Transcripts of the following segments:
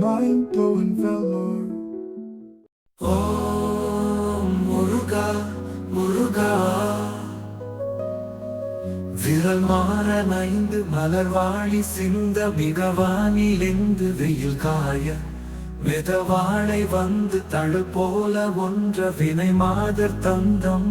Mind blowing velour. ஓம் முருகா முருகா விரல் மாற மலர்வாழி சிந்த மிகவானிலிருந்து வெயில் காய. மிதவாழை வந்து தழு போல ஒன்ற வினை மாதர் தந்தம்.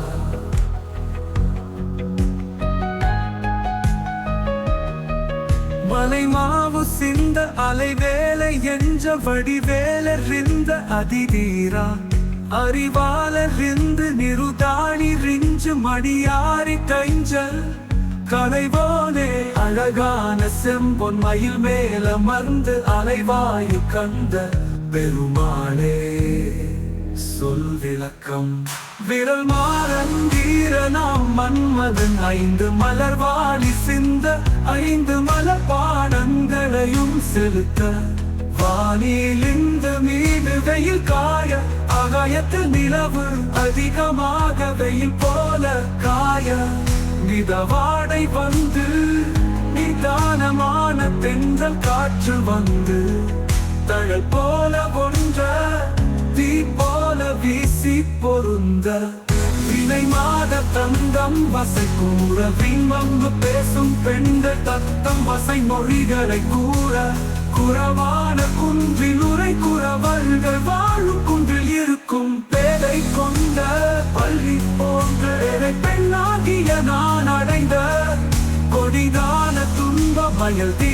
மலை மாவு சிந்த அலைவேலை என்ற வடிவேலறிந்த அதிதீரா. அறிவாளர் நிருதாணி ரிஞ்சு மடியாரி கைஞ்சல் கலைவோனே. அழகான செம்பொன் மயில் மேல மருந்து அலைவாயு கந்த பெருமாளே. சொல் விளக்கம். விரல் மாறன் மன்மதன் ஐந்து மலர் வாழி சிந்த ஐந்து மலர் பாடங்களையும் செலுத்த. வானில் மீது வெயில் காய ஆகாயத்தில் நிலவு அதிகமாக வெயில் போல காய. மிதவாடை வந்து நிதானமான தென்றல் காற்று வந்து. தழல் போல ஒன்ற தீ போல வீசி பொருந்த. வினை மாத தந்தம் வசை கூற விண்வம்பு பேசும் பெண்கள் தத்தம் வசை மொழிகளை கூற குறவான குன்றில் உரை குறவர்கள் வாழும் குன்றில் இருக்கும் பேரை கொண்ட பள்ளி போன்ற பெண்ணாகிய நான் அடைந்த கொடிதான துன்ப மயல் தீ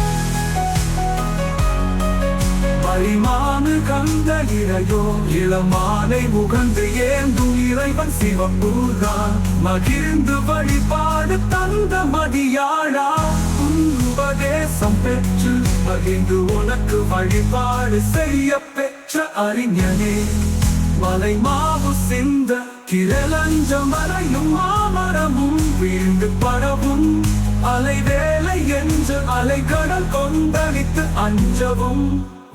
அரிமானு கந்த இறையோ இளமானை முகந்து ஏந்தும் இறைவன் சிவம்பூர்தான் மகிழ்ந்து வழிபாடு தந்த மதியாழா உபதேசம் பெற்று மகிழ்ந்து உனக்கு வழிபாடு செய்ய பெற்ற அறிஞனே. மலை மாவு சிந்த கிரலஞ்ச மலையும் மாமரமும் வீழ்ந்து பரவும். அலை வேலை என்று அலைகடல் கொந்தளித்து அஞ்சவும்.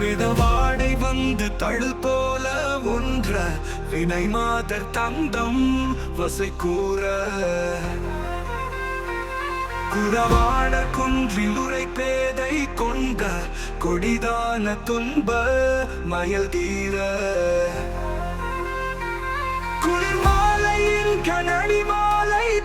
மிதவாடை வந்து தழு போல ஒன்ற. வினை மாதர் தந்தம் வசை கூற. குறவாட குன்றில் உரை பேதை கொண்ட. கொடிதான துன்ப மயல் தீர. குளிர் மாலையின் கனடி மாலை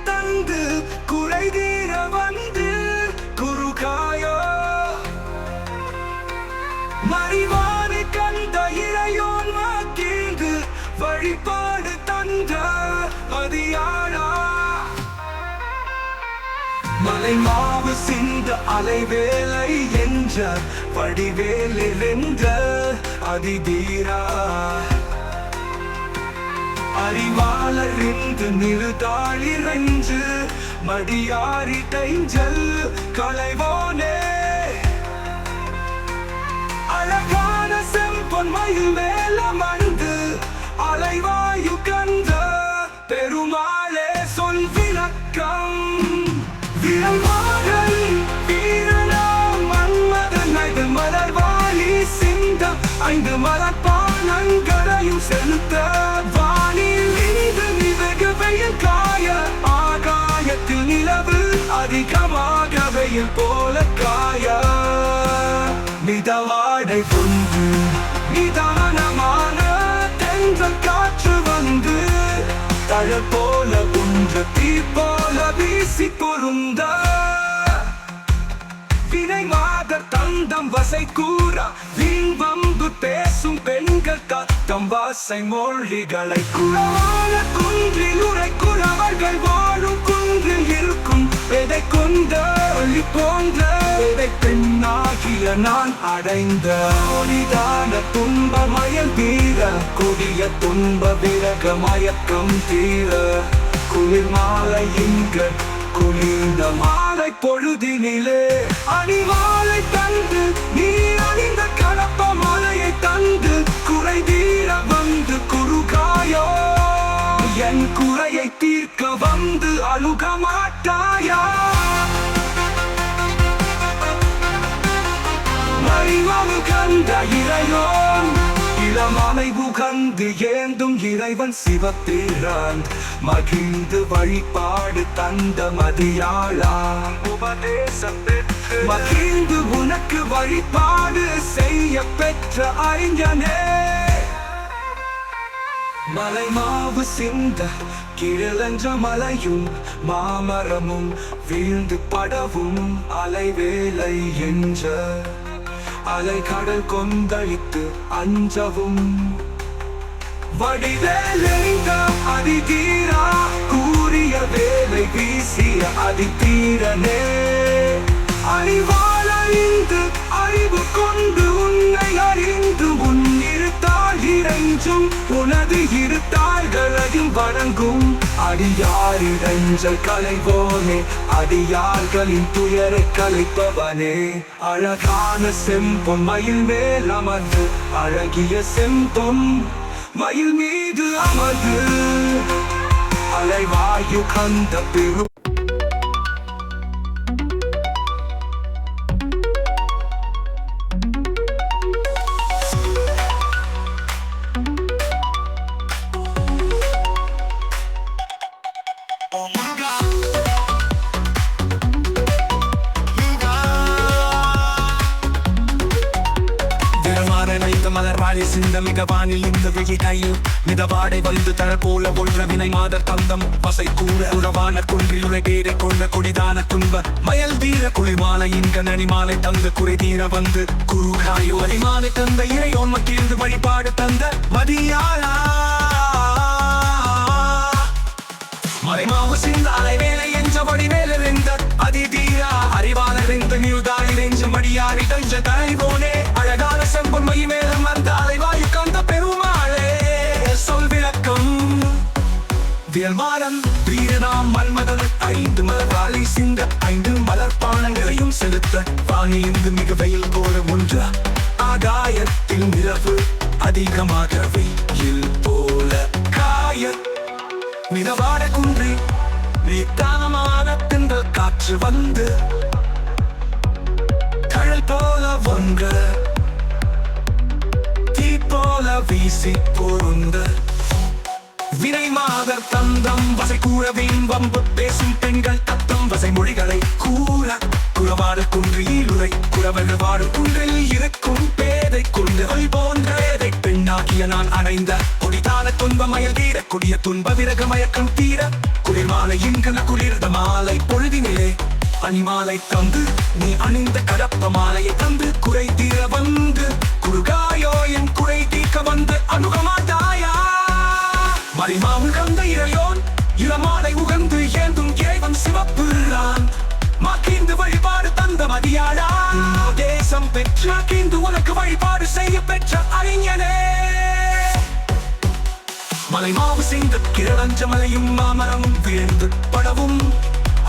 மலை மாவு சிந்த அலைவேலை என்ற வடிவேலில் வென்ற அதிதீரா. அறிவாளர் இன்று நிறுதாளிரஞ்சு மடியாரி தைஞ்சல் கலைவோனே அழகான செம்பொன் மயில் ஆகாயத்தில் அதிகமாக வெயில் போல காய. மிதவாடை கொண்டு நிதானமான தென்றல் காற்று வந்து தழ போல குன்ற தீ போல வீசி பொருந்த. வினை மாத தந்தம் வசை கூறா வீண் பேசும் பெண்கள் கத்தம் வாசை மொழிகளை குழவான குன்றில் உரைக்குள் அவர்கள் வாழும் எதை கொண்ட ஒளி போன்ற எதை பெண்ணாகிய நான் அடைந்த ஒளிதான துன்ப மயல் தீர கொடிய துன்ப விரக மயக்கம் தீர. குளிர் மாலை இங்க குளிர்ந்த மாலை பொழுதினிலே அணிமாலை தந்து நீ அணிந்த கலப்ப மாலையை தந்து குறை தீர வந்து குறுகாயோ. என் குறையை தீர்க்க வந்து அழுக மாட்டாயா மறைவாவு கந்த இறையோன் இளமலை உகந்து ஏந்தும் இறைவன் சிவத்திரான் மகிழ்ந்து வழிபாடு தந்த மதியாளா? உபதேசம் மகிழ்ந்து உனக்கு வழிபாடு செய்ய பெற்ற அறிஞனே மலை மாவு சிந்த கிழலென்ற மலையும் மாமரமும் வீழ்ந்து படவும் அலைவேலை என்ற அலை கடல் கொந்தளித்து அஞ்சவும். வடிவேலைந்த அதிதீரா கூறிய வேலை வீசிய அதிதீரனே. அறிவா இறைஞ்சும் உனது இருத்தாள்களையும் வணங்கும். அடியாரிடஞ்சல் கலைவோனே அடியார்களின் துயரை கலைப்பவனே. அழகான செம்பொன் மயில் மேல் அமர்ந்து அழகிய செம்பொன் மயில் மீது அமர்ந்து. அலைவாயு கந்த பெரு மேகவானில் இந்த விழிகையில் மிதவாடை வந்து தர போல ஒன்ற வினை மாதர் தந்தம். பசை கூற உறவான குன்றில் பேரை கொண்ட கொடிதான துன்ப. மயல் வீர குளிர்மாலை இங்க நனிமாலை தந்து குறை தீர வந்து. குருகாயு அரிமானை தந்த இறையோன் மக்கிருந்து வழிபாடு தந்த மதியாளா. மறைமாவு சிந்த அலைவேலை என்ற வடிவேலிருந்த அதிதீரா. அறிவாளர் அறிவாளறிந்த நியூதாயிரெஞ்சு மடியாரி தஞ்ச தலைவோனே அழகான செம்பொன் புயல் மாறன் வீரனாம் மன்மதன் ஐந்து மலர்வாளி சிந்த ஐந்து மலர்பானங்களையும் செலுத்த வாணியிருந்து மிக வெயில் போல ஒன்று ஆகாயத்தில் நிலவு அதிகமாக வெயில் போல காய மிதவாட குன்று நிதானமான திண்டல் காற்று வந்து தழல் போல ஒன்று. தீ போல வீசி பொருந்த வினை மாதர் தந்தம் வசை கூறவின் வம்பு பேசும் பெண்கள் தத்தம் வசை மொழிகளை கூற குறவாடு குன்றில் உரை குறவர்கள் வாடும் குன்றில் இருக்கும் பேதை குன்றுகள் போன்ற பேதை. பெண்ணாகிய நான் அடைந்த கொடிதான துன்ப மயல் தீர கொடிய துன்ப விரக மயக்கம் தீர குளிர் மாலை இங்கன குளிர்ந்த மாலை பொழுதினிலே அணிமாலை தந்து நீ அணிந்த கடப்ப மாலையை தந்து குறை தீர வந்து மறிமாவு கந்த இறையோன் இளமாலை உகந்து ஏந்தும் இறைவன் சிவப்புறான். மாக்கிந்து வழிபாடு தந்த மதியாளா தேசம் பெற்ற கிந்து உனக்கு வழிபாடு செய்ய பெற்ற அறிஞனே. மலை மாவு சிந்து கிரளஞ்ச மலையும் மாமரமும் வீழ்ந்து படவும்.